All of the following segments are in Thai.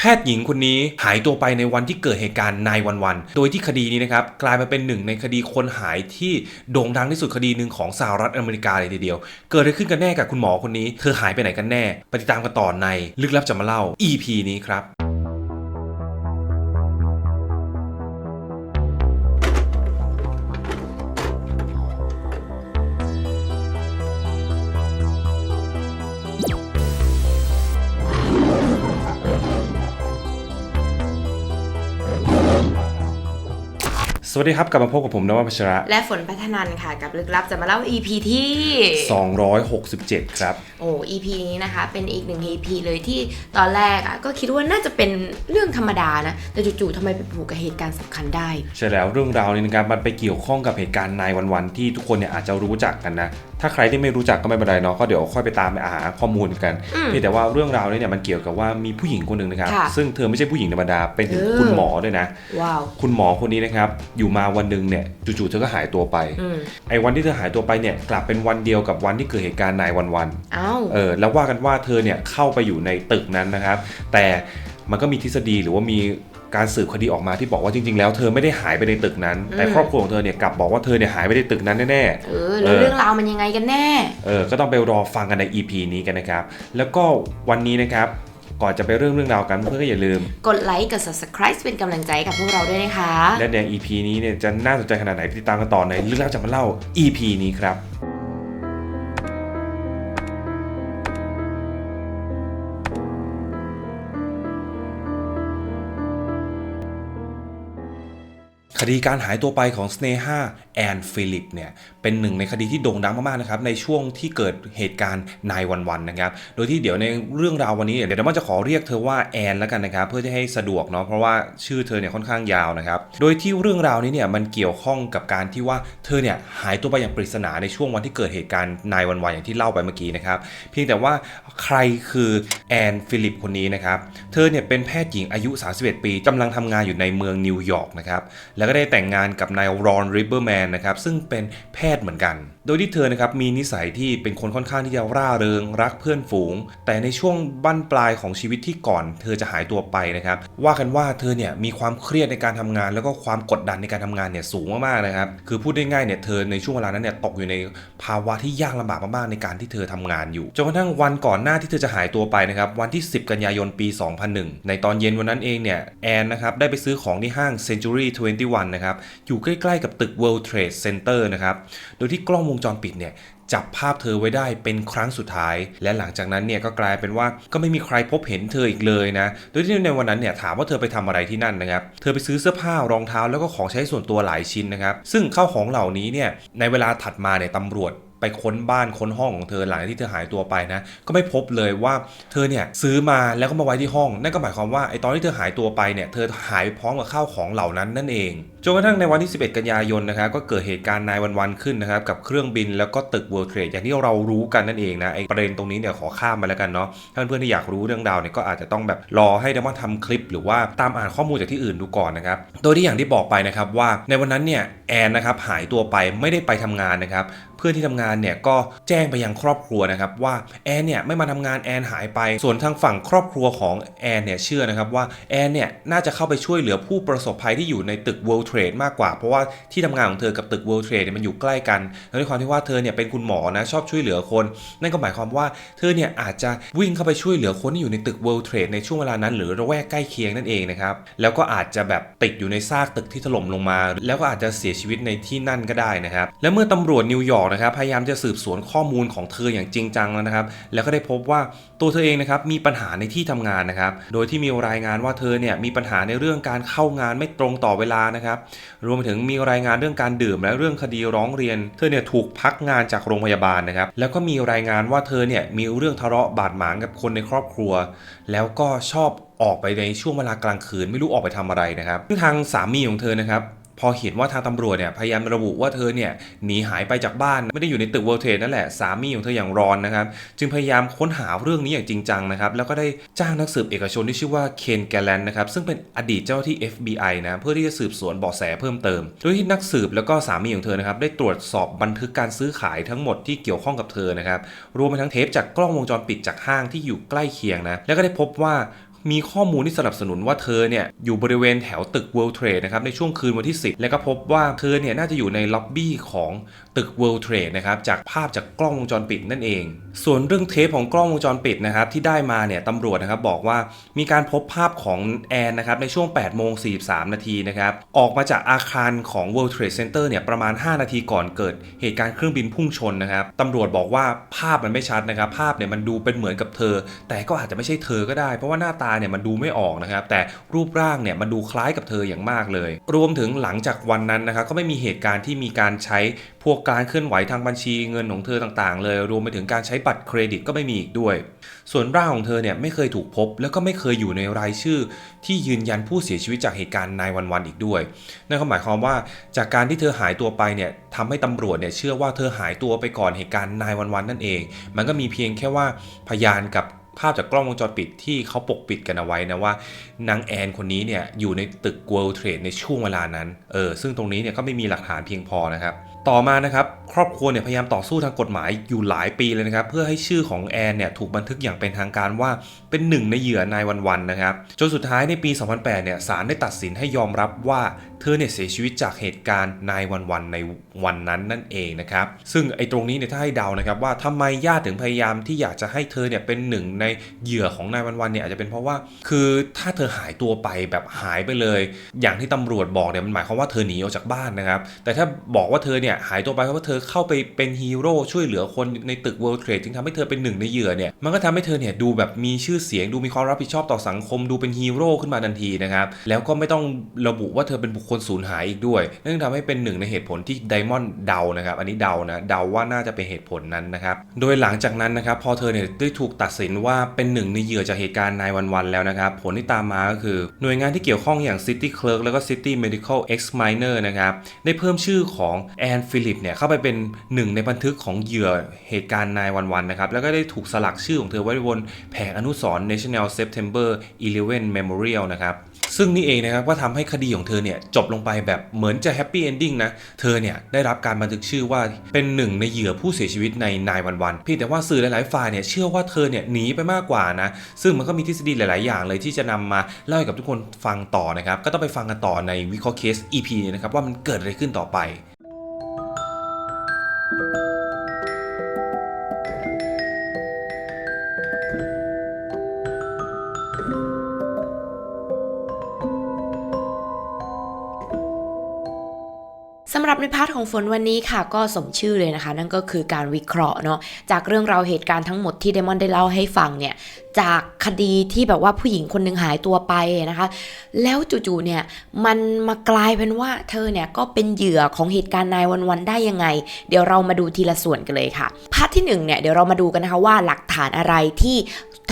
แพทย์หญิงคนนี้หายตัวไปในวันที่เกิดเหตุการณ์นายวันวันๆโดยที่คดีนี้นะครับกลายมาเป็นหนึ่งในคดีคนหายที่โด่งดังที่สุดคดีหนึ่งของสหรัฐอเมริกาเลยทีเดียว เกิดอะไรขึ้นกันแน่กับคุณหมอคนนี้ เธอหายไปไหนกันแน่ ไปติดตามกันต่อใน ลึกลับจะมาเล่า EP นี้ครับ สวัสดีครับ กลับมาพบกับผมนวัชชระ และฝนพัฒนันค่ะ กับลึกลับจะมาเล่า EP ที่ 267 ครับ โอ้ EP นี้นะคะ เป็นอีกหนึ่ง EP เลยที่ตอนแรกอะก็คิดว่าน่าจะเป็นเรื่องธรรมดานะ แต่จู่ๆทำไมไปผูกกับเหตุการณ์สำคัญได้ ใช่แล้วเรื่องราวนี้นะครับมันไปเกี่ยวข้องกับเหตุการณ์นายวันๆ ที่ทุกคนเนี่ยอาจจะรู้จักกันนะ ถ้าใครที่ไม่รู้จักก็ไม่เป็นไรเนาะก็เดี๋ยวค่อยไปตามไปหาข้อมูลกันอืมเพียงแต่ว่าเรื่องราวนี้เนี่ยมันเกี่ยวกับว่ามีผู้หญิงคนหนึ่งนะครับค่ะซึ่งเธอไม่ใช่ผู้หญิงธรรมดาเป็นถึงเออ คุณหมอด้วยนะ ว้าว คุณหมอคนนี้นะครับอยู่มาวันหนึ่งเนี่ยจู่ๆเธอก็หายตัวไปอืมไอ้วันที่เธอหายตัวไปเนี่ยกลับเป็นวันเดียวกับวันที่เกิดเหตุการณ์นายวันๆเอ้าเออแล้วว่ากันว่าเธอเนี่ยเข้าไปอยู่ในตึกนั้นนะครับ แต่มันก็มีทฤษฎีหรือว่ามีการสืบคดีออกมาที่บอกว่าจริงๆ แล้วเธอไม่ได้หายไปในตึกนั้น แต่อืมครอบครัวของเธอเนี่ยกลับบอกว่าเธอเนี่ยหายไปในตึกนั้นแน่เออแล้วเออเรื่องราวมันยังไงกันแน่ๆเออ ก็ต้องไปรอฟังกันใน EP นี้กันนะครับ แล้วก็วันนี้นะครับ ก่อนจะไปเรื่องเรื่องราวกันเพื่อนก็อย่าลืม กดไลค์กด subscribe เป็นกำลังใจกับพวกเราด้วยนะคะ และใน EP นี้เนี่ยจะน่าสนใจขนาดไหนติดตามกันต่อในเรื่องเล่าจะมาเล่า EP นี้ครับ คดีการหายตัวไปของสเนฮาแอนฟิลิปเนี่ยเป็นหนึ่งในคดีที่โด่งดังมากๆนะครับในช่วงที่เกิดเหตุการณ์นายวันวันๆนะครับโดยที่เดี๋ยวในเรื่องราววันนี้เดี๋ยวมันจะขอเรียกเธอว่าแอนแล้วกันนะครับเพื่อจะให้สะดวกเนาะเพราะว่าชื่อเธอเนี่ยค่อนข้างยาวนะครับโดยที่เรื่องราวนี้เนี่ยมันเกี่ยวข้องกับการที่ว่าเธอเนี่ยหายตัวไปอย่างปริศนาในช่วงวันที่เกิดเหตุการณ์นายวันวันๆอย่างที่เล่าไปเมื่อกี้นะครับเพียงแต่ว่าใครคือแอนฟิลิปคนนี้นะครับเธอเนี่ยเป็นแพทย์หญิงอายุ 31 ปีกำลังทำงานอยู่ในเมืองนิวยอร์กนะครับแล้วก็ได้แต่งงานกับนายรอนริเบอร์แมนนะครับซึ่งเป็นแพทย์เหมือนกัน โดยที่เธอนะครับมีนิสัยที่เป็นคนค่อนข้างที่จะร่าเริงรักเพื่อนฝูง แต่ในช่วงบั้นปลายของชีวิตที่ก่อน เธอจะหายตัวไปนะครับว่ากันว่าเธอเนี่ยมีความเครียดในการทำงาน แล้วก็ความกดดันในการทำงานเนี่ยสูงมากๆนะครับคือพูดได้ง่ายเนี่ยเธอในช่วงเวลานั้นเนี่ยตกอยู่ในภาวะที่ยากลำบากมากๆในการที่เธอทำงานอยู่จนกระทั่งวันก่อนหน้าที่เธอจะหายตัวไปนะครับวันที่ 10 กันยายนปี 2001 ในตอนเย็นวันนั้นเองเนี่ยแอนนะครับได้ไปซื้อของที่ห้าง Century 21นะครับ อยู่ใกล้ๆกับตึก World Trade Center นะครับ โดยที่กล้องวงจรปิดเนี่ยจับภาพเธอไว้ได้เป็นครั้งสุดท้าย และหลังจากนั้นเนี่ยก็กลายเป็นว่าก็ไม่มีใครพบเห็นเธออีกเลยนะ โดยที่ในวันนั้นเนี่ยถามว่าเธอไปทำอะไรที่นั่นนะครับ เธอไปซื้อเสื้อผ้ารองเท้าแล้วก็ของใช้ส่วนตัวหลายชิ้นนะครับ ซึ่งข้าวของเหล่านี้เนี่ยในเวลาถัดมาเนี่ยตำรวจ ไปค้นบ้านค้นห้องของเธอหลังจากที่เธอหายตัวไปนะ ก็ไม่พบเลยว่าเธอเนี่ยซื้อมาแล้วก็มาไว้ที่ห้อง นั่นก็หมายความว่าไอตอนที่เธอหายตัวไปเนี่ยเธอหายพร้อมกับข้าวของเหล่านั้นนั่นเองจนกระทั่งในวันที่ 11 กันยายนนะครับก็เกิดเหตุการณ์นายวันๆขึ้นนะครับกับเครื่องบินแล้วก็ตึก World Trade อย่างที่เรารู้กันนั่นเองนะไอประเด็นตรงนี้เนี่ยขอข้ามไปแล้วกันเนาะถ้าเพื่อนๆที่อยากรู้เรื่องราวเนี่ยก็อาจจะต้องแบบรอให้เดมอนทำคลิป หรือว่าตามอ่านข้อมูลจากที่อื่นดูก่อนนะครับโดยที่อย่างที่บอกไปนะครับว่าในวันนั้นเนี่ยแอนนะครับหายตัวไปไม่ได้ไปทำงานนะครับ เพื่อนที่ทำงานเนี่ยก็แจ้งไปยังครอบครัวนะครับว่าแอนเนี่ยไม่มาทำงานแอนหายไป ส่วนทางฝั่งครอบครัวของแอนเนี่ยเชื่อนะครับว่าแอนเนี่ยน่าจะเข้าไปช่วยเหลือผู้ประสบภัยที่อยู่ในตึก World Trade มากกว่า เพราะว่าที่ทำงานของเธอกับตึก World Trade เนี่ยมันอยู่ใกล้กันและด้วยความที่ว่าเธอเนี่ยเป็นคุณหมอนะชอบช่วยเหลือคน นั่นก็หมายความว่าเธอเนี่ยอาจจะวิ่งเข้าไปช่วยเหลือคนที่อยู่ในตึก World Trade ในช่วงเวลานั้น หรือระแวกใกล้เคียงนั่นเองนะครับแล้วก็อาจจะแบบติดอยู่ในซากตึกที่ถล่มลงมา แล้วก็อาจจะเสียชีวิตในที่นั่นก็ได้นะครับและเมื่อตำรวจนิวยอร์กนะครับพยายามจะสืบสวนข้อมูลของเธออย่างจริงจังแล้วนะครับ แล้วก็ได้พบว่าตัวเธอเองนะครับมีปัญหาในที่ทำงานนะครับ โดยที่มีรายงานว่าเธอเนี่ยมีปัญหาในเรื่องการเข้างานไม่ตรงต่อเวลานะครับ รวมถึงมีรายงานเรื่องการดื่มและเรื่องคดีร้องเรียน เธอเนี่ยถูกพักงานจากโรงพยาบาลนะครับ แล้วก็มีรายงานว่าเธอเนี่ยมีเรื่องทะเลาะบาดหมางกับคนในครอบครัว แล้วก็ชอบออกไปในช่วงเวลากลางคืน ไม่รู้ออกไปทำอะไรนะครับซึ่งทางสามีของเธอนะครับ พอเห็นว่าทางตำรวจเนี่ยพยายามระบุว่าเธอเนี่ยหนีหายไปจากบ้านไม่ได้อยู่ในตึก World Trade นั่นแหละสามีของเธออย่างรอนนะครับจึงพยายามค้นหาเรื่องนี้อย่างจริงจังนะครับแล้วก็ได้จ้างนักสืบเอกชนที่ชื่อว่าเคนแกลแลนนะครับซึ่งเป็นอดีตเจ้าหน้าที่ FBI นะเพื่อที่จะสืบสวนเบาะแสเพิ่มเติม โดยที่นักสืบแล้วก็สามีของเธอนะครับได้ตรวจสอบบันทึกการซื้อขายทั้งหมดที่เกี่ยวข้องกับเธอนะครับรวมไปทั้งเทปจากกล้องวงจรปิดจากห้างที่อยู่ใกล้เคียงนะแล้วก็ได้พบว่า มีข้อมูลที่สนับสนุนว่าเธอเนี่ยอยู่บริเวณแถวตึก World Trade นะครับในช่วงคืนวันที่ 10 แล้วก็พบว่าเธอเนี่ยน่าจะอยู่ในล็อบบี้ของตึก World Trade นะครับจากภาพจากกล้องวงจรปิดนั่นเอง ส่วนเรื่องเทปของกล้องวงจรปิดนะครับที่ได้มาเนี่ยตำรวจนะครับบอกว่ามีการพบภาพของแอนนะครับในช่วง8โมง43 นาทีนะครับออกมาจากอาคารของ World Trade Center เนี่ยประมาณ 5 นาทีก่อนเกิดเหตุการณ์เครื่องบินพุ่งชนนะครับตำรวจบอกว่าภาพมันไม่ชัดนะครับภาพเนี่ยมันดูเป็นเหมือนกับเธอ แต่ก็อาจจะไม่ใช่เธอก็ได้ เพราะว่าหน้าตาเนี่ยมันดูไม่ออกนะครับ แต่รูปร่างเนี่ยมันดูคล้ายกับเธออย่างมากเลย รวมถึงหลังจากวันนั้นนะครับก็ไม่มีเหตุการณ์ที่มีการใช้พวกการเคลื่อนไหวทางบัญชีเงินของเธอต่างๆ เลย รวมไปถึงการใช้บัตรเครดิตก็ไม่มีอีกด้วย ส่วนร่างของเธอเนี่ยไม่เคยถูกพบ แล้วก็ไม่เคยอยู่ในรายชื่อ ที่ยืนยันผู้เสียชีวิตจากเหตุการณ์นายวันวันๆอีกด้วยนั่นก็หมายความว่าจากการที่เธอหายตัวไปเนี่ยทำให้ตำรวจเนี่ยเชื่อว่าเธอหายตัวไปก่อนเหตุการณ์นายวันวันๆนั่นเอง มันก็มีเพียงแค่ว่าพยานกับ ภาพจากกล้องวงจรปิดที่เขาปกปิดกันเอาไว้นะว่านางแอนคนนี้เนี่ยอยู่ในตึก World Trade ในช่วงเวลานั้นเออซึ่งตรงนี้เนี่ยก็ไม่มีหลักฐานเพียงพอนะครับต่อมานะครับครอบครัวเนี่ยพยายามต่อสู้ทางกฎหมายอยู่หลายปีเลยนะครับเพื่อให้ชื่อของแอนเนี่ยถูกบันทึกอย่างเป็นทางการว่าเป็นหนึ่งในเหยื่อนายวันๆนะครับ จนสุดท้ายในปี 2008 เนี่ยศาลได้ตัดสินให้ยอมรับว่าเธอเนี่ยเสียชีวิตจากเหตุการณ์นายวันๆในวันนั้นนั่นเองนะครับ ซึ่งไอ้ตรงนี้เนี่ยถ้าให้เดานะครับว่าทำไมญาติถึงพยายามที่อยากจะให้เธอเนี่ยเป็นหนึ่งในเหยื่อของนายวันๆเนี่ยอาจจะเป็นเพราะว่า คือถ้าเธอหายตัวไปแบบหายไปเลย อย่างที่ตำรวจบอกเนี่ยมันหมายความว่าเธอหนีออกจากบ้านนะครับ แต่ถ้าบอกว่าเธอเนี่ยหายตัวไปเพราะว่าเธอเข้าไปเป็นฮีโร่ช่วยเหลือคนในตึก World Trade จึงทำให้เธอเป็นหนึ่งในเหยื่อเนี่ยมันก็ทำให้เธอเนี่ยดูแบบมีชื่อเสียงดูมีความรับผิดชอบต่อสังคมดูเป็นฮีโร่ขึ้นมาทันทีนะครับ แล้วก็ไม่ต้องระบุว่าเธอเป็นบุคคลสูญหายอีกด้วยนั่นทำให้เป็นหนึ่งในเหตุผลที่ไดมอนด์เดานะครับ อันนี้เดานะเดาว่าน่าจะเป็นเหตุผลนั้นนะครับ โดยหลังจากนั้นนะครับพอเธอเนี่ยได้ถูกตัดสินว่าเป็นหนึ่งในเหยื่อจากเหตุการณ์นายวันๆแล้วนะครับ ผลที่ตามมาก็คือหน่วยงานที่เกี่ยวข้องอย่าง City Clerk แล้วก็ City Medical Examiner นะครับได้เพิ่มชื่อของแอนฟิลิปเนี่ยเข้าไปเป็นหนึ่งในบันทึกของเหยื่อเหตุการณ์นายวันๆนะครับแล้วก็ได้ถูกสลักชื่อของเธอไว้บนแผงอนุสร National September 11 Memorial นะครับซึ่งนี่เองนะครับก็ทำให้คดีของเธอเนี่ยจบลงไปแบบเหมือนจะแฮปปี้เอนดิ้งนะเธอเนี่ยได้รับการบันทึกชื่อว่าเป็นหนึ่งในเหยื่อผู้เสียชีวิตในนายวันวันๆเพียงแต่ว่าสื่อหลาย ๆ ฝ่ายเนี่ยเชื่อว่าเธอเนี่ยหนีไปมากกว่านะซึ่งมันก็มีทฤษฎีหลาย ๆ อย่างเลยที่จะนำมาเล่าให้กับทุกคนฟังต่อนะครับก็ต้องไปฟังกันต่อในวิเคราะห์เคส EP นี้นะครับว่ามันเกิดอะไรขึ้นต่อไป รับในพาร์ทของฝนวันนี้ค่ะ ก็สมชื่อเลยนะคะ นั่นก็คือการวิเคราะห์เนาะจากเรื่องราวเหตุการณ์ทั้งหมดที่เดมอนได้เล่าให้ฟังเนี่ยจากคดีที่แบบว่าผู้หญิงคนหนึ่งหายตัวไปนะคะ แล้วจู่ๆเนี่ยมันมากลายเป็นว่าเธอเนี่ยก็เป็นเหยื่อของเหตุการณ์นายวันๆได้ยังไง เดี๋ยวเรามาดูทีละส่วนกันเลยค่ะพาร์ทที่หนึ่งเนี่ยเดี๋ยวเรามาดูกันนะคะว่าหลักฐานอะไรที่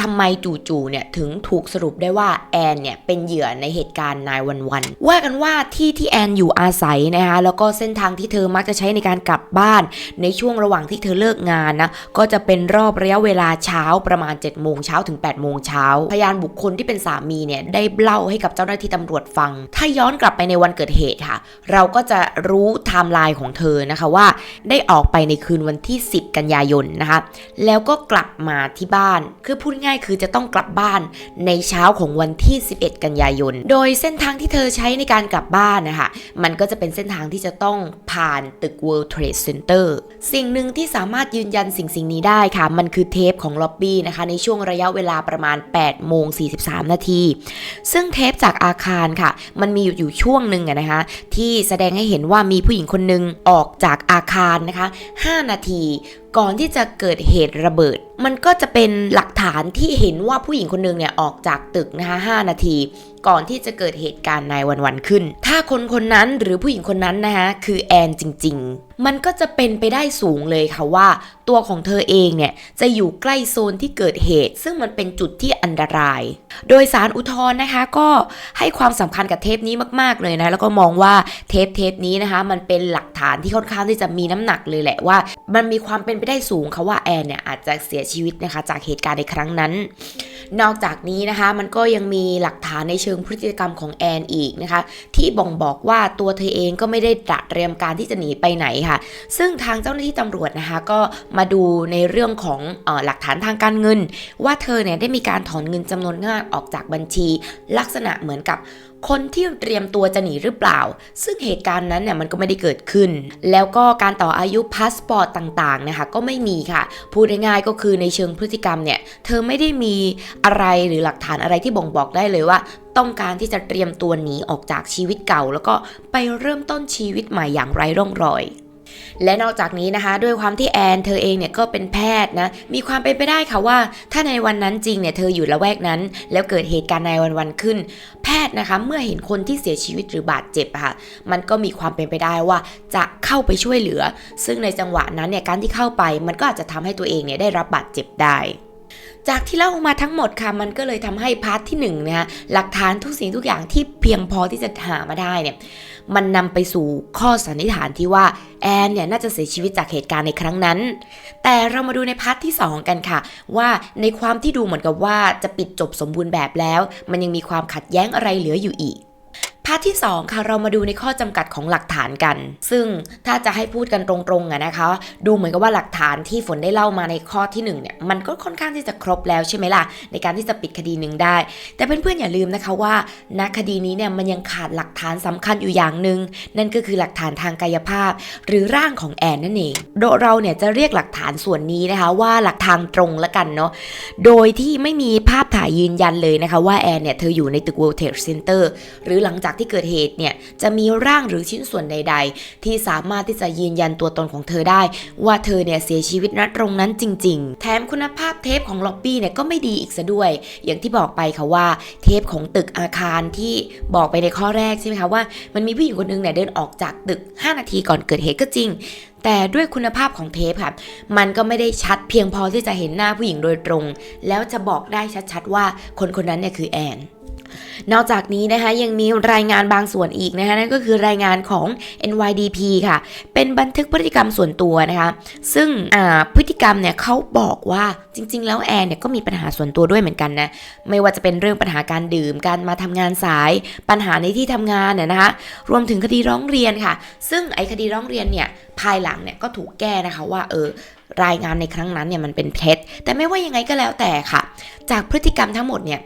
ทำไมจู่ๆเนี่ยถึงถูกสรุปได้ว่าแอนเนี่ยเป็นเหยื่อในเหตุการณ์นายวันๆว่ากันว่าที่ที่แอนอยู่อาศัยนะคะแล้วก็เส้นทางที่เธอมักจะใช้ในการกลับบ้าน ในช่วงระหว่างที่เธอเลิกงานนะก็จะเป็นรอบระยะเวลาเช้าประมาณ7จ็ดโมงเช้าถึง8ปดโมงเช้าพยานบุคคลที่เป็นสามีเนี่ยได้เล่าให้กับเจ้าหน้าที่ตำรวจฟัง ถ้าย้อนกลับไปในวันเกิดเหตุค่ะ เราก็จะรู้ไทม์ไลน์ของเธอนะคะว่า ได้ออกไปในคืนวันที่ 10 กันยายนนะคะ แล้วก็กลับมาที่บ้าน คือพูดง่ายคือจะต้องกลับบ้านในเช้าของวันที่ 11 กันยายน โดยเส้นทางที่เธอใช้ในการกลับบ้านนะคะมันก็จะเป็นเส้นทางที่จะต้องผ่านตึก World Trade Center สิ่งหนึ่งที่สามารถยืนยันสิ่งสิ่งนี้ได้ค่ะ มันคือเทปของล็อบบี้นะคะในช่วงระยะเวลาประมาณ8โมง43 นาที ซึ่งเทปจากอาคารค่ะ มันมีอยู่ช่วงหนึ่งนะคะที่แสดงให้เห็นว่ามีผู้หญิงคนหนึ่งออกจากอาคารนะคะ 5 นาที ก่อนที่จะเกิดเหตุระเบิด มันก็จะเป็นหลักฐานที่เห็นว่าผู้หญิงคนนึงเนี่ยออกจากตึกนะคะ5นาที ก่อนที่จะเกิดเหตุการณ์ในวันวันขึ้น ถ้าคนคนนั้นหรือผู้หญิงคนนั้นนะคะคือแอนจริง ๆ มันก็จะเป็นไปได้สูงเลยค่ะว่า ตัวของเธอเองเนี่ยจะอยู่ใกล้โซนที่เกิดเหตุ ซึ่งมันเป็นจุดที่อันตราย โดยสารอุทธรณ์นะคะก็ให้ความสำคัญกับเทปนี้มาก ๆเลยนะแล้วก็มองว่าเทปเทปนี้นะคะมันเป็นหลักฐานที่ค่อนข้างที่จะมีน้ำหนักเลยแหละว่า มันมีความเป็นไปได้สูงค่ะว่าแอนเนี่ยอาจจะเสียชีวิตนะคะจากเหตุการณ์ในครั้งนั้น นอกจากนี้นะคะมันก็ยังมีหลักฐานในเชิงพฤติกรรมของแอนอีกนะคะที่บ่งบอกว่าตัวเธอเองก็ไม่ได้ตระเตรียมการที่จะหนีไปไหนค่ะ ซึ่งทางเจ้าหน้าที่ตำรวจนะคะก็มาดูในเรื่องของออหลักฐานทางการเงิน ว่าเธอเนี่ยได้มีการถอนเงินจำนวนมากออกจากบัญชี ลักษณะเหมือนกับ คนที่เตรียมตัวจะหนีหรือเปล่า ซึ่งเหตุการณ์นั้นเนี่ยมันก็ไม่ได้เกิดขึ้น แล้วก็การต่ออายุพาสปอร์ตต่างๆนะคะก็ไม่มีค่ะ พูดง่ายๆก็คือในเชิงพฤติกรรมเนี่ยเธอไม่ได้มีอะไรหรือหลักฐานอะไรที่บ่งบอกได้เลยว่าต้องการที่จะเตรียมตัวหนีออกจากชีวิตเก่า แล้วก็ไปเริ่มต้นชีวิตใหม่อย่างไร้ร่องรอย และนอกจากนี้นะคะ ด้วยความที่แอนเธอเองเนี่ยก็เป็นแพทย์นะ มีความเป็นไปได้ค่ะว่า ถ้าในวันนั้นจริงเนี่ยเธออยู่ละแวกนั้น แล้วเกิดเหตุการณ์ในวันวันขึ้น แพทย์นะคะเมื่อเห็นคนที่เสียชีวิตหรือบาดเจ็บค่ะ มันก็มีความเป็นไปได้ว่าจะเข้าไปช่วยเหลือ ซึ่งในจังหวะนั้นเนี่ยการที่เข้าไป มันก็อาจจะทำให้ตัวเองเนี่ยได้รับบาดเจ็บได้จากที่เล่ามาทั้งหมดค่ะ มันก็เลยทำให้พาร์ทที่หนึ่งนะคะหลักฐานทุกสิ่งทุกอย่างที่เพียงพอที่จะหามาได้เนี่ย มันนำไปสู่ข้อสันนิษฐานที่ว่าแอนเนี่ยน่าจะเสียชีวิตจากเหตุการณ์ในครั้งนั้น แต่เรามาดูในพาร์ทที่ 2 กันค่ะ ว่าในความที่ดูเหมือนกับว่าจะปิดจบสมบูรณ์แบบแล้ว มันยังมีความขัดแย้งอะไรเหลืออยู่อีก พาร์ทที่ 2 ค่ะเรามาดูในข้อจำกัดของหลักฐานกัน ซึ่งถ้าจะให้พูดกันตรงๆอะนะคะ ดูเหมือนกับว่าหลักฐานที่ฝนได้เล่ามาในข้อที่1เนี่ยมันก็ค่อนข้างที่จะครบแล้วใช่ไหมล่ะ ในการที่จะปิดคดีหนึ่งได้ แต่เพื่อนๆอย่าลืมนะคะว่าณคดีนี้เนี่ยมันยังขาดหลักฐานสำคัญอยู่อย่างหนึ่งนั่นก็คือหลักฐานทางกายภาพ หรือร่างของแอนนั่นเองโดยเราเนี่ยจะเรียกหลักฐานส่วนนี้นะคะว่าหลักทางตรงละกันเนาะโดยที่ไม่มีภาพถ่ายยืนยันเลยนะคะว่าแอนเนี่ยเธออยู่ในตึก World Trade Center หรือหลังจากที่เกิดเหตุเนี่ยจะมีร่างหรือชิ้นส่วนใด ๆ ที่สามารถที่จะยืนยันตัวตนของเธอได้ ว่าเธอเนี่ยเสียชีวิตณตรงนั้นจริง ๆ แถมคุณภาพเทปของล็อบบี้เนี่ยก็ไม่ดีอีกซะด้วย อย่างที่บอกไปค่ะว่าเทปของตึกอาคารที่บอกไปในข้อแรกใช่ไหมคะว่ามันมีผู้หญิงคนหนึงเนี่ยเดินออกจากตึก 5 นาทีก่อนเกิดเหตุก็จริงแต่ด้วยคุณภาพของเทปค่ะ มันก็ไม่ได้ชัดเพียงพอที่จะเห็นหน้าผู้หญิงโดยตรง แล้วจะบอกได้ชัดๆว่าคนคนนั้นเนี่ยคือแอน นอกจากนี้นะคะยังมีรายงานบางส่วนอีกนะคะนั่นก็คือรายงานของ NYDP ค่ะ เป็นบันทึกพฤติกรรมส่วนตัวนะคะ ซึ่งพฤติกรรมเนี่ยเขาบอกว่าจริง ๆ แล้วแอนเนี่ยก็มีปัญหาส่วนตัวด้วยเหมือนกันนะไม่ว่าจะเป็นเรื่องปัญหาการดื่มการมาทำงานสาย ปัญหาในที่ทำงานเนี่ยนะคะรวมถึงคดีร้องเรียนค่ะ ซึ่งไอ้คดีร้องเรียนเนี่ยภายหลังเนี่ยก็ถูกแก้นะคะว่าเออ รายงานในครั้งนั้นเนี่ยมันเป็นเท็จ แต่ไม่ว่ายังไงก็แล้วแต่ค่ะ จากพฤติกรรมทั้งหมดเนี่ย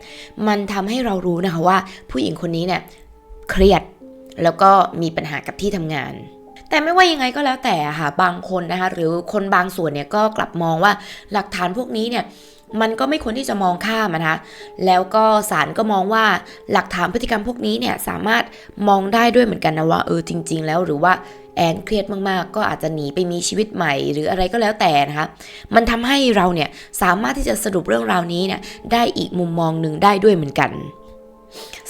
มันทำให้เรารู้นะคะว่าผู้หญิงคนนี้เนี่ยเครียดแล้วก็มีปัญหากับที่ทำงานแต่ไม่ว่ายังไงก็แล้วแต่ค่ะบางคนนะคะหรือคนบางส่วนเนี่ยก็กลับมองว่าหลักฐานพวกนี้เนี่ย มันก็ไม่ควรที่จะมองข้ามนะคะ แล้วก็ศาลก็มองว่าหลักฐานพฤติกรรมพวกนี้เนี่ยสามารถมองได้ด้วยเหมือนกันนะว่าเออจริง ๆ แล้วหรือว่าแอนเครียดมากๆ ก็อาจจะหนีไปมีชีวิตใหม่ หรืออะไรก็แล้วแต่นะคะ มันทำให้เราเนี่ยสามารถที่จะสรุปเรื่องราวนี้เนี่ยได้อีกมุมมองหนึ่งได้ด้วยเหมือนกัน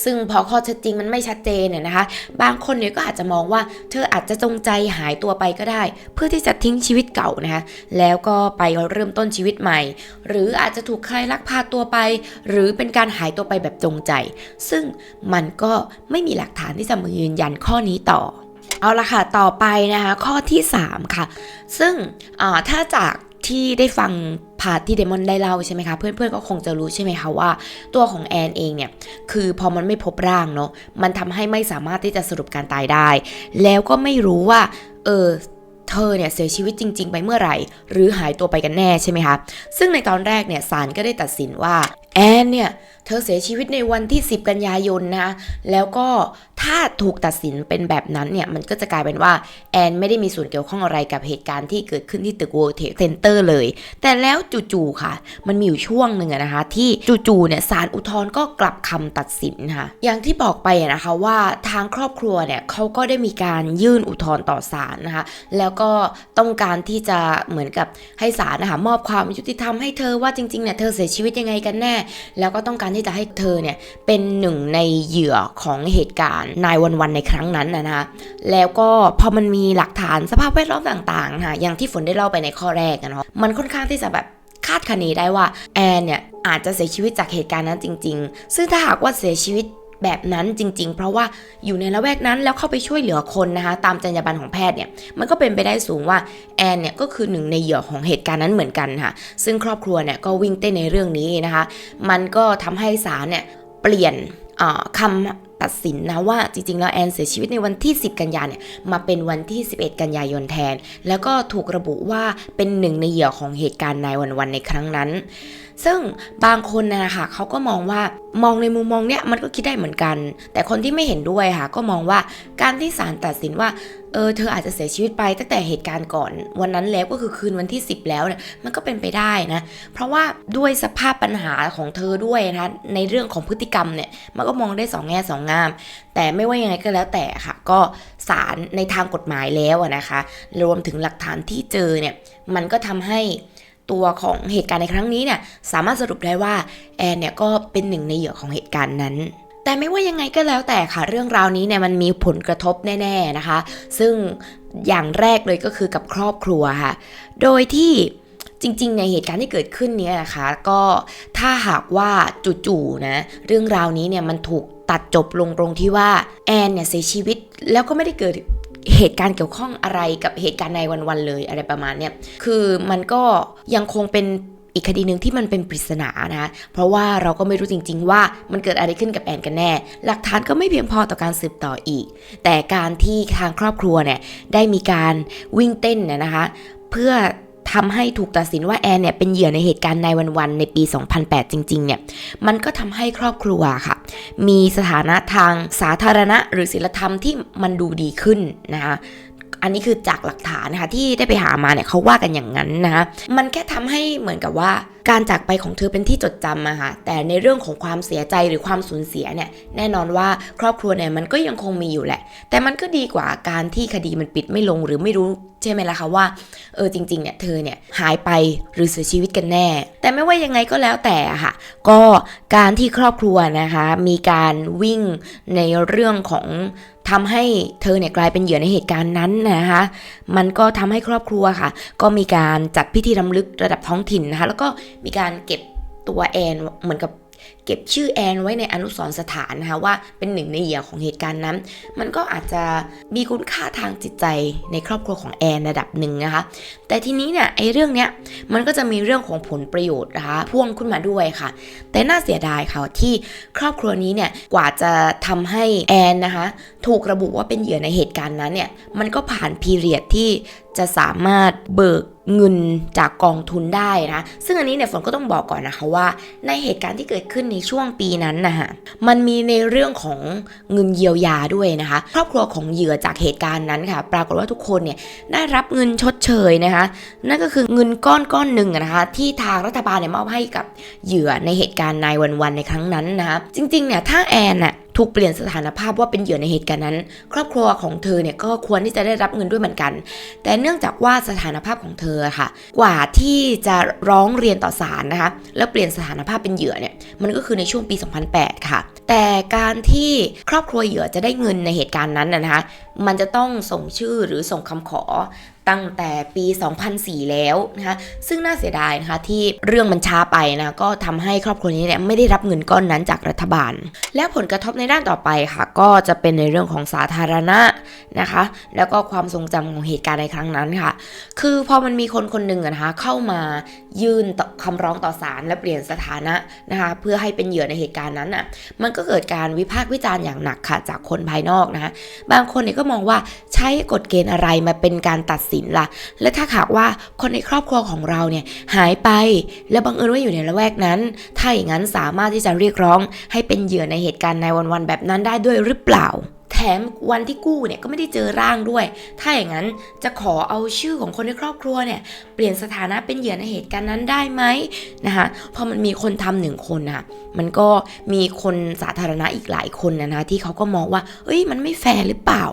ซึ่งพอข้อเท็จจริงมันไม่ชัดเจนเนี่ยนะคะ บางคนเนี่ยก็อาจจะมองว่าเธออาจจะจงใจหายตัวไปก็ได้ เพื่อที่จะทิ้งชีวิตเก่านะคะแล้วก็ไปเริ่มต้นชีวิตใหม่ หรืออาจจะถูกใครลักพาตัวไป หรือเป็นการหายตัวไปแบบจงใจ ซึ่งมันก็ไม่มีหลักฐานที่จะมายืนยันข้อนี้ต่อ เอาละค่ะต่อไปนะคะข้อที่ 3 ค่ะ ซึ่งถ้าจาก ที่ได้ฟังพาร์ทที่เดมอนได้เล่าใช่ไหมคะ เพื่อนๆก็คงจะรู้ใช่ไหมคะว่า ตัวของแอนเองเนี่ย คือพอมันไม่พบร่างเนาะมันทำให้ไม่สามารถที่จะสรุปการตายได้ แล้วก็ไม่รู้ว่า เออเธอเนี่ยเสียชีวิตจริง ๆ ไปเมื่อไหร่ หรือหายตัวไปกันแน่ใช่ไหมคะ ซึ่งในตอนแรกเนี่ยศาลก็ได้ตัดสินว่าแอนเนี่ยเธอเสียชีวิตในวันที่ 10 กันยายนนะ แล้วก็ ถ้าถูกตัดสินเป็นแบบนั้นเนี่ย มันก็จะกลายเป็นว่าแอนไม่ได้มีส่วนเกี่ยวข้องอะไรกับเหตุการณ์ที่เกิดขึ้นที่ตึก World Trade Center เลย แต่แล้วจู่ๆค่ะ มันมีอยู่ช่วงหนึ่งนะคะ ที่จู่ๆเนี่ยศาลอุทธรณ์ก็กลับคำตัดสินค่ะ อย่างที่บอกไปนะคะว่าทางครอบครัวเนี่ยเขาก็ได้มีการยื่นอุทธรณ์ต่อศาลนะคะ แล้วก็ต้องการที่จะเหมือนกับให้ศาลนะคะมอบความยุติธรรมให้เธอว่าจริงๆเนี่ยเธอเสียชีวิตยังไงกันแน่ แล้วก็ต้องการที่จะให้เธอเนี่ยเป็นหนึ่งในเหยื่อของเหตุการณ์นายวันวันในครั้งนั้นนะนะคะแล้วก็พอมันมีหลักฐานสภาพแวดล้อมต่างๆค่ะอย่างที่ฝนได้เล่าไปในข้อแรกอะเนาะมันค่อนข้างที่จะแบบคาดคะเนได้ว่าแอนเนี่ยอาจจะเสียชีวิตจากเหตุการณ์นั้นจริง ๆ ซึ่งถ้าหากว่าเสียชีวิตแบบนั้นจริง ๆ เพราะว่าอยู่ในละแวกนั้นแล้วเข้าไปช่วยเหลือคนนะคะตามจรรยาบรรณของแพทย์เนี่ยมันก็เป็นไปได้สูงว่าแอนเนี่ยก็คือหนึ่งในเหยื่อของเหตุการณ์นั้นเหมือนกันค่ะซึ่งครอบครัวเนี่ยก็วิ่งเต้นในเรื่องนี้นะคะ มันก็ทำให้ศาลเนี่ยเปลี่ยนคำ ตัดสินนะว่าจริงๆ แล้วแอนเสียชีวิตในวันที่ 10 กันยาเนี่ยมาเป็นวันที่ 11 กันยายนแทน แล้วก็ถูกระบุว่าเป็นหนึ่งในเหยื่อของเหตุการณ์นายวันวันในครั้งนั้น ซึ่งบางคนนะคะเขาก็มองว่ามองในมุมมองเนี้ยมันก็คิดได้เหมือนกัน แต่คนที่ไม่เห็นด้วยค่ะ ก็มองว่าการที่ศาลตัดสินว่าเออเธออาจจะเสียชีวิตไปตั้งแต่เหตุการณ์ก่อน วันนั้นแล้วก็คือคืนวันที่ 10 แล้วเนี่ยมันก็เป็นไปได้นะ เพราะว่าด้วยสภาพปัญหาของเธอด้วยนะในเรื่องของพฤติกรรมเนี่ยมันก็มองได้สองแง่สองงาม แต่ไม่ว่ายังไงก็แล้วแต่ค่ะ ก็ศาลในทางกฎหมายแล้วนะคะ รวมถึงหลักฐานที่เจอเนี่ยมันก็ทำให้ ตัวของเหตุการณ์ในครั้งนี้เนี่ยสามารถสรุปได้ว่าแอนเนี่ยก็เป็นหนึ่งในเหยื่อของเหตุการณ์นั้นแต่ไม่ว่ายังไงก็แล้วแต่ค่ะเรื่องราวนี้เนี่ยมันมีผลกระทบแน่ๆนะคะ ซึ่งอย่างแรกเลยก็คือกับครอบครัวค่ะ โดยที่จริงๆ ในเหตุการณ์ที่เกิดขึ้นเนี้นะคะ ก็ถ้าหากว่าจู่ๆนะเรื่องราวนี้เนี่ยมันถูกตัดจบลงตรงที่ว่าแอนเนี่ยเสียชีวิตแล้วก็ไม่ได้เกิด เหตุการณ์เกี่ยวข้องอะไรกับเหตุการณ์ในวันๆเลยอะไรประมาณเนี้ยคือมันก็ยังคงเป็นอีกคดีหนึ่งที่มันเป็นปริศนานะคะเพราะว่าเราก็ไม่รู้จริง ๆ ว่ามันเกิดอะไรขึ้นกับแอนกันแน่ หลักฐานก็ไม่เพียงพอต่อการสืบต่ออีก แต่การที่ทางครอบครัวเนี่ยได้มีการวิ่งเต้นเนี่ยนะคะ เพื่อ ทำให้ถูกตัดสินว่าแอนเนี่ยเป็นเหยื่อในเหตุการณ์ในวันๆในปี 2008 จริงๆ เนี่ย มันก็ทำให้ครอบครัวค่ะ มีสถานะทางสาธารณะ หรือศีลธรรมที่มันดูดีขึ้นนะคะอันนี้คือจากหลักฐานนะคะที่ได้ไปหามาเนี่ยเขาว่ากันอย่างนั้นนะคะมันแค่ทำให้เหมือนกับว่าการจากไปของเธอเป็นที่จดจำอะค่ะแต่ในเรื่องของความเสียใจหรือความสูญเสียเนี่ยแน่นอนว่าครอบครัวเนี่ยมันก็ยังคงมีอยู่แหละ แต่มันก็ดีกว่าการที่คดีมันปิดไม่ลงหรือไม่รู้ใช่ไหมล่ะคะว่าเออจริงๆเนี่ยเธอเนี่ยหายไปหรือเสียชีวิตกันแน่ แต่ไม่ว่ายังไงก็แล้วแต่อะค่ะ ก็การที่ครอบครัวนะคะมีการวิ่งในเรื่องของทำให้เธอเนี่ยกลายเป็นเหยื่อในเหตุการณ์นั้นนะคะ มันก็ทำให้ครอบครัวค่ะ ก็มีการจัดพิธีรำลึกระดับท้องถิ่นนะคะ แล้วก็มีการเก็บตัวแอนเหมือนกับ ก็บชื่อแอนไว้ในอนุสรณ์สถานนะคะว่าเป็นหนึ่งในเหยื่อของเหตุการณ์นั้น มันก็อาจจะมีคุณค่าทางจิตใจในครอบครัวของแอนระดับหนึ่งนะคะ แต่ทีนี้เนี่ยไอ้เรื่องเนี้ยมันก็จะมีเรื่องของผลประโยชน์นะคะพ่วงขึ้นมาด้วยค่ะ แต่น่าเสียดายค่ะที่ครอบครัวนี้เนี่ยกว่าจะทำให้แอนนะคะถูกระบุว่าเป็นเหยื่อในเหตุการณ์นั้นเนี่ยมันก็ผ่านพีเรียดที่จะสามารถเบิกเงินจากกองทุนได้นะ ซึ่งอันนี้เนี่ยฝนก็ต้องบอกก่อนนะคะว่า ในเหตุการณ์ที่เกิดขึ้นในช่วงปีนั้นนะคะมันมีในเรื่องของเงินเยียวยาด้วยนะคะ ครอบครัวของเหยื่อจากเหตุการณ์นั้นค่ะ ปรากฏว่าทุกคนเนี่ยได้รับเงินชดเชยนะคะ นั่นก็คือเงินก้อนก้อนหนึ่งอะนะคะที่ทางรัฐบาลเนี่ยมอบให้กับเหยื่อในเหตุการณ์นายวันๆในครั้งนั้นนะคะจริงๆเนี่ยถ้าแอนน่ะ ถูกเปลี่ยนสถานภาพว่าเป็นเหยื่อในเหตุการณ์นั้น ครอบครัวของเธอเนี่ยก็ควรที่จะได้รับเงินด้วยเหมือนกัน แต่เนื่องจากว่าสถานภาพของเธอค่ะ กว่าที่จะร้องเรียนต่อศาลนะคะ แล้วเปลี่ยนสถานภาพเป็นเหยื่อเนี่ย มันก็คือในช่วงปี 2008 ค่ะ แต่การที่ครอบครัวเหยื่อจะได้เงินในเหตุการณ์นั้นนะนะคะ มันจะต้องส่งชื่อหรือส่งคำขอ ตั้งแต่ปี 2004 แล้วนะคะซึ่งน่าเสียดายนะคะที่เรื่องมันช้าไปนะก็ทำให้ครอบครัวนี้เนี่ยไม่ได้รับเงินก้อนนั้นจากรัฐบาล และผลกระทบในด้านต่อไปค่ะ ก็จะเป็นในเรื่องของสาธารณะนะคะ แล้วก็ความทรงจำของเหตุการณ์ในครั้งนั้นค่ะ คือพอมันมีคนคนหนึ่งนะคะเข้ามายื่นต่อคำร้องต่อศาลและเปลี่ยนสถานะนะคะเพื่อให้เป็นเหยื่อในเหตุการณ์นั้นอะมันก็เกิดการวิพากษ์วิจารณ์อย่างหนักค่ะจากคนภายนอกนะคะบางคนเนี่ยก็มองว่าใช้กฎเกณฑ์อะไรมาเป็นการตัดสินล่ะ และถ้าหากว่าคนในครอบครัวของเราเนี่ยหายไป และบังเอิญว่าอยู่ในละแวกนั้น ถ้าอย่างนั้นสามารถที่จะเรียกร้องให้เป็นเหยื่อในเหตุการณ์ในวันๆแบบนั้นได้ด้วยหรือเปล่า ถมวันที่กู้เนี่ยก็ไม่ได้เจอร่างด้วย ถ้าอย่างนั้นจะขอเอาชื่อของคนในครอบครัวเนี่ยเปลี่ยนสถานะเป็นเหยื่อในเหตุการณ์นั้นได้ไหมนะคะพอมันมีคนทำหนึ่งคนนะมันก็มีคนสาธารณะอีกหลายคนนะนะที่เขาก็มองว่าเอ้ยมันไม่แฟร์หรือเปล่า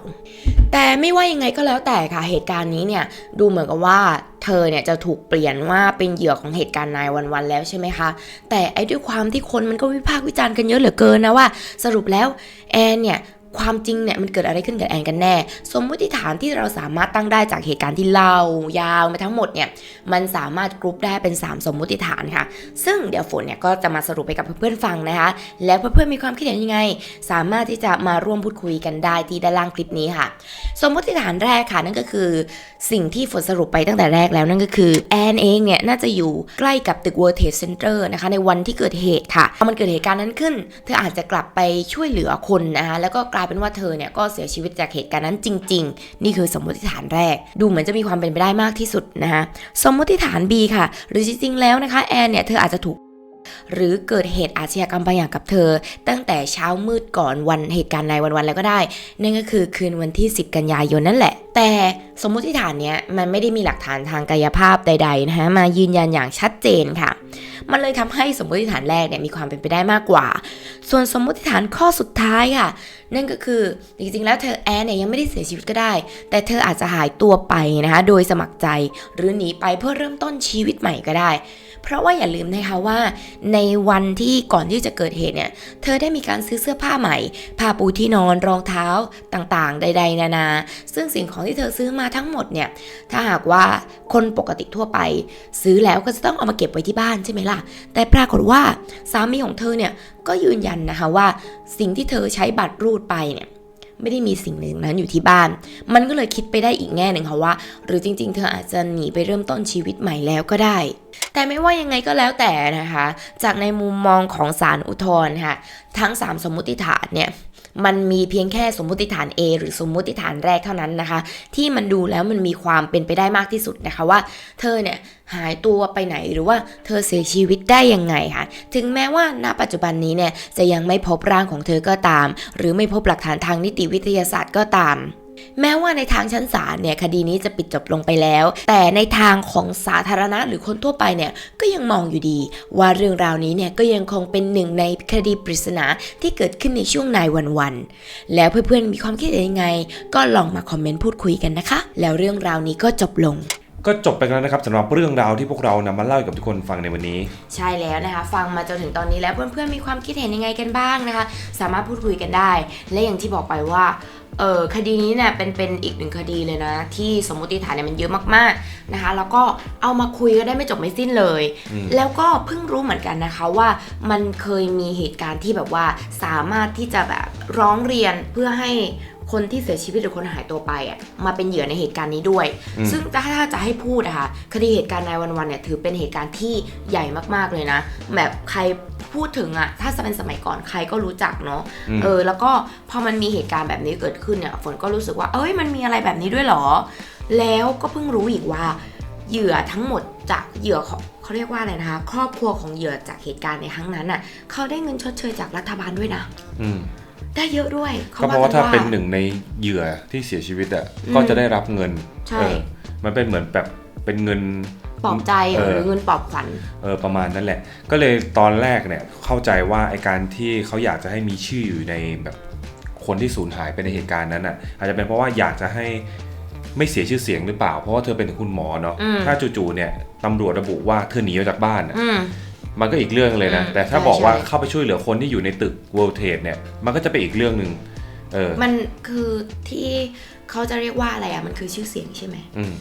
แต่ไม่ว่ายังไงก็แล้วแต่ค่ะเหตุการณ์นี้เนี่ยดูเหมือนกับว่าเธอเนี่ยจะถูกเปลี่ยนว่าเป็นเหยื่อของเหตุการณ์นายวันๆแล้วใช่ไหมคะ แต่ไอ้ด้วยความที่คนมันก็วิพากษ์วิจารณ์กันเยอะเหลือเกินนะว่า สรุปแล้วแอนเนี่ย ความจริงเนี่ยมันเกิดอะไรขึ้นกับแอนกันแน่ สมมติฐานที่เราสามารถตั้งได้จากเหตุการณ์ที่เล่ายาวมาทั้งหมดเนี่ยมันสามารถกรุ๊ปได้เป็น 3 สมมติฐานค่ะ ซึ่งเดี๋ยวฝนเนี่ยก็จะมาสรุปไปกับเพื่อนๆฟังนะคะ แล้วเพื่อนๆมีความคิดเห็นยังไง สามารถที่จะมาร่วมพูดคุยกันได้ที่ด้านล่างคลิปนี้ค่ะ สมมติฐานแรกค่ะนั่นก็คือสิ่งที่ฝนสรุปไปตั้งแต่แรกแล้วนั่นก็คือแอนเองเนี่ยน่าจะอยู่ใกล้กับตึก World Trade Center นะคะในวันที่เกิดเหตุค่ะพอมันเกิดเหตุการณ์นั้นขึ้น เธออาจจะกลับไปช่วยเหลือคนนะคะแล้วก็กลายเป็นว่าเธอเนี่ยก็เสียชีวิตจากเหตุการณ์นั้นจริง ๆ นี่คือสมมติฐานแรก ดูเหมือนจะมีความเป็นไปได้มากที่สุดนะคะสมมติฐาน B ค่ะ หรือจริงๆแล้วนะคะแอนเนี่ยเธออาจจะถูก หรือเกิดเหตุอาชญากรรมบางอย่างกับเธอ ตั้งแต่เช้ามืดก่อนวันเหตุการณ์ในวันๆแล้วก็ได้ นั่นก็คือคืนวันที่ 10 กันยายนนั่นแหละ แต่สมมุติฐานเนี้ยมันไม่ได้มีหลักฐานทางกายภาพใดๆนะคะมายืนยันอย่างชัดเจนค่ะ มันเลยทำให้สมมติฐานแรกเนี่ยมีความเป็นไปได้มากกว่า ส่วนสมมติฐานข้อสุดท้ายค่ะนั่นก็คือจริงๆแล้วเธอแอนเนี่ยยังไม่ได้เสียชีวิตก็ได้ แต่เธออาจจะหายตัวไปนะคะโดยสมัครใจ หรือหนีไปเพื่อเริ่มต้นชีวิตใหม่ก็ได้ เพราะว่าอย่าลืมนะคะว่า ในวันที่ก่อนที่จะเกิดเหตุเนี่ย เธอได้มีการซื้อเสื้อผ้าใหม่ ผ้าปูที่นอน รองเท้าต่างๆ ใด ๆ นานา ซึ่งสิ่งของที่เธอซื้อมาทั้งหมดเนี่ย ถ้าหากว่าคนปกติทั่วไป ซื้อแล้วก็จะต้องเอามาเก็บไว้ที่บ้านใช่ไหมล่ะ แต่ปรากฏว่าสามีของเธอเนี่ยก็ยืนยันนะคะว่าสิ่งที่เธอใช้บัตรรูดไปเนี่ย ไม่ได้มีสิ่งหนึ่งนั้นอยู่ที่บ้าน มันก็เลยคิดไปได้อีกแง่หนึ่งค่ะว่า หรือจริง ๆ เธออาจจะหนีไปเริ่มต้นชีวิตใหม่แล้วก็ได้ แต่ไม่ว่ายังไงก็แล้วแต่นะคะ จากในมุมมองของสารอุทธรณ์ค่ะ ทั้ง 3 สมมุติฐานเนี่ย มันมีเพียงแค่สมมุติฐาน A หรือสมมุติฐานแรกเท่านั้นนะคะ ที่มันดูแล้วมันมีความเป็นไปได้มากที่สุดนะคะว่า เธอเนี่ยหายตัวไปไหนหรือว่าเธอเสียชีวิตได้ยังไงค่ะ ถึงแม้ว่าณปัจจุบันนี้เนี่ยจะยังไม่พบร่างของเธอก็ตาม หรือไม่พบหลักฐานทางนิติวิทยาศาสตร์ก็ตาม แม้ว่าในทางชั้นศาลเนี่ยคดีนี้จะปิดจบลงไปแล้ว แต่ในทางของสาธารณะหรือคนทั่วไปเนี่ยก็ยังมองอยู่ดี ว่าเรื่องราวนี้เนี่ยก็ยังคงเป็นหนึ่งในคดีปริศนาที่เกิดขึ้นในช่วงนายวันๆแล้วเพื่อนๆมีความคิดเห็นยังไง ก็ลองมาคอมเมนต์พูดคุยกันนะคะ แล้วเรื่องราวนี้ก็จบลงก็จบไปแล้วนะครับสำหรับเรื่องราวที่พวกเรานำมาเล่าให้กับทุกคนฟังในวันนี้ ใช่แล้วนะคะ ฟังมาจนถึงตอนนี้แล้วเพื่อนๆมีความคิดเห็นยังไงกันบ้างนะคะ สามารถพูดคุยกันได้ และอย่างที่บอกไปว่า เออคดีนี้เนี่ยเป็นเป็นอีกหนึ่งคดีเลยนะ ที่สมมติฐานเนี่ยมันเยอะมากๆนะคะ แล้วก็เอามาคุยก็ได้ไม่จบไม่สิ้นเลยอืมแล้วก็เพิ่งรู้เหมือนกันนะคะว่ามันเคยมีเหตุการณ์ที่แบบว่าสามารถที่จะแบบร้องเรียนเพื่อให้ คนที่เสียชีวิตหรือคนหายตัวไปอะมาเป็นเหยื่อในเหตุการณ์นี้ด้วยอืมซึ่งถ้าถ้าจะให้พูดอะค่ะคดีเหตุการณ์นายวันวันๆเนี่ยถือเป็นเหตุการณ์ที่ใหญ่มากๆเลยนะ แบบใครพูดถึงอะถ้าจะเป็นสมัยก่อนใครก็รู้จักเนาะอืมเออแล้วก็พอมันมีเหตุการณ์แบบนี้เกิดขึ้นเนี่ยฝนก็รู้สึกว่า เอ้ยมันมีอะไรแบบนี้ด้วยเหรอ แล้วก็เพิ่งรู้อีกว่าเหยื่อทั้งหมดจากเหยื่อของเขาเรียกว่าอะไรนะคะ ครอบครัวของเหยื่อจากเหตุการณ์ในครั้งนั้นอะเขาได้เงินชดเชยจากรัฐบาลด้วยนะอืม ได้เยอะด้วยก็เพราะว่ากัถ้าเป็นหนึ่งในเหยื่อที่เสียชีวิตอะอืมก็จะได้รับเงินใช่เออมันเป็นเหมือนแบบเป็นเงินปลอบใจเออหรือเงินปลอบขวัญเออประมาณนั้นแหละ ก็เลยตอนแรกเนี่ยเข้าใจว่าไอการที่เขาอยากจะให้มีชื่ออยู่ในแบบคนที่สูญหายไปในเหตุการณ์นั้นอะอาจจะเป็นเพราะว่าอยากจะให้ไม่เสียชื่อเสียงหรือเปล่า เพราะว่าเธอเป็นคุณหมอเนาะอืมถ้าจู่ๆเนี่ยตำรวจระบุว่าเธอหนีออกจากบ้านอะอื มมันก็อีกเรื่องเลยนะ อืมแต่ถ้าใช่บอกว่าใช่ เข้าไปช่วยเหลือคนที่อยู่ในตึก World Trade เนี่ย มันก็จะเป็นอีกเรื่องหนึ่งเออมันคือที่เขาจะเรียกว่าอะไรอะ มันคือชื่อเสียงใช่ไหมอืม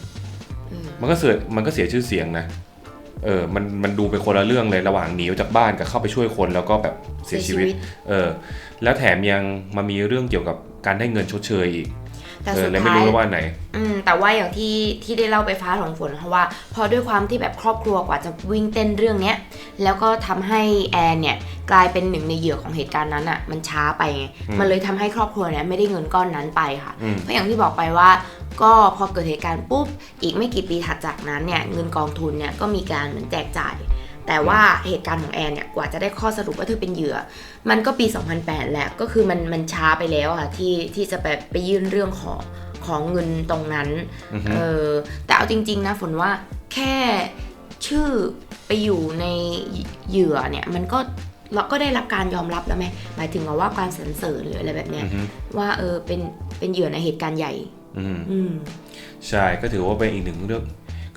เออมันก็เสียมันก็เสียชื่อเสียงนะ เออ มัน มันดูเป็นคนละเรื่องเลยระหว่างหนีออกจากบ้านกับเข้าไปช่วยคนแล้วก็แบบเสียชีวิต เออ แล้วแถมยังมามีเรื่องเกี่ยวกับการได้เงินชดเชยอีก แต่เอสุอดเลยไม่ท้ายรู้ว่าไหน อืมแต่ว่าอย่างที่ที่ได้เล่าไปฟ้าของฝนเพราะว่าพอด้วยความที่แบบครอบครัวกว่าจะวิ่งเต้นเรื่องเนี้ยแล้วก็ทำให้แอนเนี่ยกลายเป็นหนึ่งในเหยื่อของเหตุการณ์นั้นอะ่ะมันช้าไปไงอืมมันเลยทำให้ครอบครัวเนี่ยไม่ได้เงินก้อนนั้นไปค่ะอืมเพราะอย่างที่บอกไปว่าก็พอเกิดเหตุการณ์ปุ๊บอีกไม่กี่ปีถัดจากนั้นเนี่ยเงินกองทุนเนี่ยก็มีการเหมือนแจกจ่าย แต่ว่าเหตุการณ์ของแอนเนี่ยกว่าจะได้ข้อสรุปว่าเธอเป็นเหยื่อ มันก็ปี 2008แหละก็คือมันมันช้าไปแล้วอะค่ะที่ที่จะไปไปยื่นเรื่องของของเงินตรงนั้นอือฮึเออแต่เอาจริง ๆ นะฝนว่าแค่ชื่อไปอยู่ในเหยื่อเนี่ยมันก็เราก็ได้รับการยอมรับแล้วไหมหมายถึงว่าการสรรเสริญหรืออะไรแบบเนี้ยอือฮึว่าเออเป็นเป็นเหยื่อในเหตุการณ์ใหญ่ อืมอืมใช่ก็ถือว่าเป็นอีกหนึ่งเรื่อง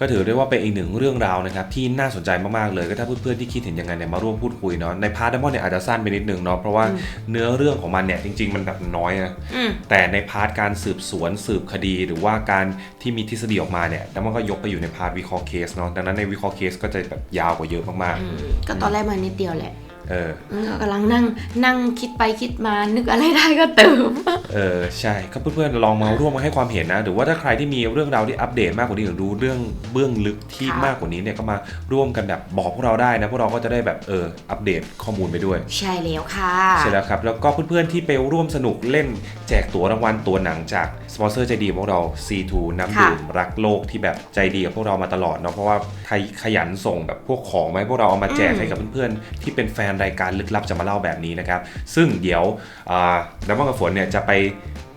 ก็ถือได้ว่าเป็นอีกหนึ่งเรื่องราวนะครับที่น่าสนใจมากๆเลยก็ถ้าเพื่อนๆที่คิดเห็นยังไงเนี่ยมาร่วมพูดคุยเนาะในพาร์ทเดมอนเนี่ยอาจจะสั้นไปนิดนึงเนาะเพราะว่าเนื้อเรื่องของมันเนี่ยจริง ๆ มันแบบน้อยนะอืมแต่ในพาร์ทการสืบสวนสืบคดี หรือว่าการที่มีทฤษฎีออกมาเนี่ยแล้วมันก็ยกไปอยู่ในพาร์ทวิเคราะห์เคสเนาะดังนั้นในวิเคราะห์เคสก็จะแบบยาวกว่าเยอะมากอืมก็ตอนแรกมานิดเดียวแหละๆ เออมันก็กำลังนั่งนั่งคิดไปคิดมานึกอะไรได้ก็เติม เออใช่ก็เพื่อนๆลองมาร่วมมาให้ความเห็นนะ หรือว่าถ้าใครที่มีเรื่องราวที่อัปเดตมากกว่านี้หรือรู้เรื่องเบื้องลึกที่ค่ะมากกว่านี้เนี่ยก็มาร่วมกันแบบบอกพวกเราได้นะพวกเราก็จะได้แบบเอออัปเดตข้อมูลไปด้วย ใช่แล้วค่ะ ใช่แล้วครับ แล้วก็เพื่อนๆที่ไปร่วมสนุกเล่นแจกตั๋วรางวัลตั๋วหนังจาก สปอนเซอร์ใจดีของพวกเรา C2 น้ำดื่มรักโลกที่แบบใจดีกับพวกเรามาตลอดเนาะเพราะว่าใครขยันส่งแบบพวกของมาให้พวกเราเอามาแจกอืมให้กับเพื่อนๆ ที่เป็นแฟนรายการลึกลับจะมาเล่าแบบนี้นะครับ ซึ่งเดี๋ยวอ่าน้ำมันกับฝนเนี่ยจะไป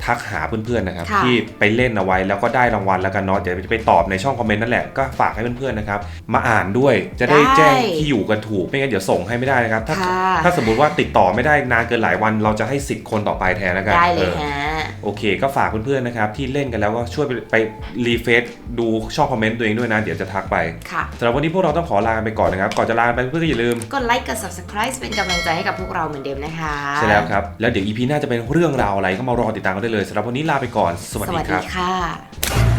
ทักหาเพื่อนๆนะครับค่ะที่ไปเล่นเอาไว้แล้วก็ได้รางวัลแล้วกันเนาะเดี๋ยวจะไปตอบในช่องคอมเมนต์นั่นแหละก็ฝากให้เพื่อนๆนะครับมาอ่านด้วยจะได้แจ้งที่อยู่กันถูกไม่งั้นเดี๋ยวส่งให้ไม่ได้นะครับถ้าค่ะถ้าสมมุติว่าติดต่อไม่ได้นานเกินหลายวันเราจะให้สิทธิ์คนต่อไปแทนแล้วกันได้เลยออฮะ โอเค ก็ฝากเพื่อนๆนะครับ ที่เล่นกันแล้วก็ช่วยไปไปรีเฟซดูช่องคอมเมนต์ตัวเองด้วยนะ เดี๋ยวจะทักไปค่ะสำหรับวันนี้พวกเราต้องขอลากันไปก่อนนะครับ ก่อนจะลาไปเพื่อนๆก็อย่าลืม กดไลค์กด subscribe เป็นกำลังใจให้กับพวกเราเหมือนเดิมนะคะใช่แล้วครับ แล้วเดี๋ยวอีพีหน้าจะเป็นเรื่องราวอะไรก็มารอติดตามกันได้เลยสำหรับวันนี้ลาไปก่อน สวัสสดีวัสครัดีบค่ะ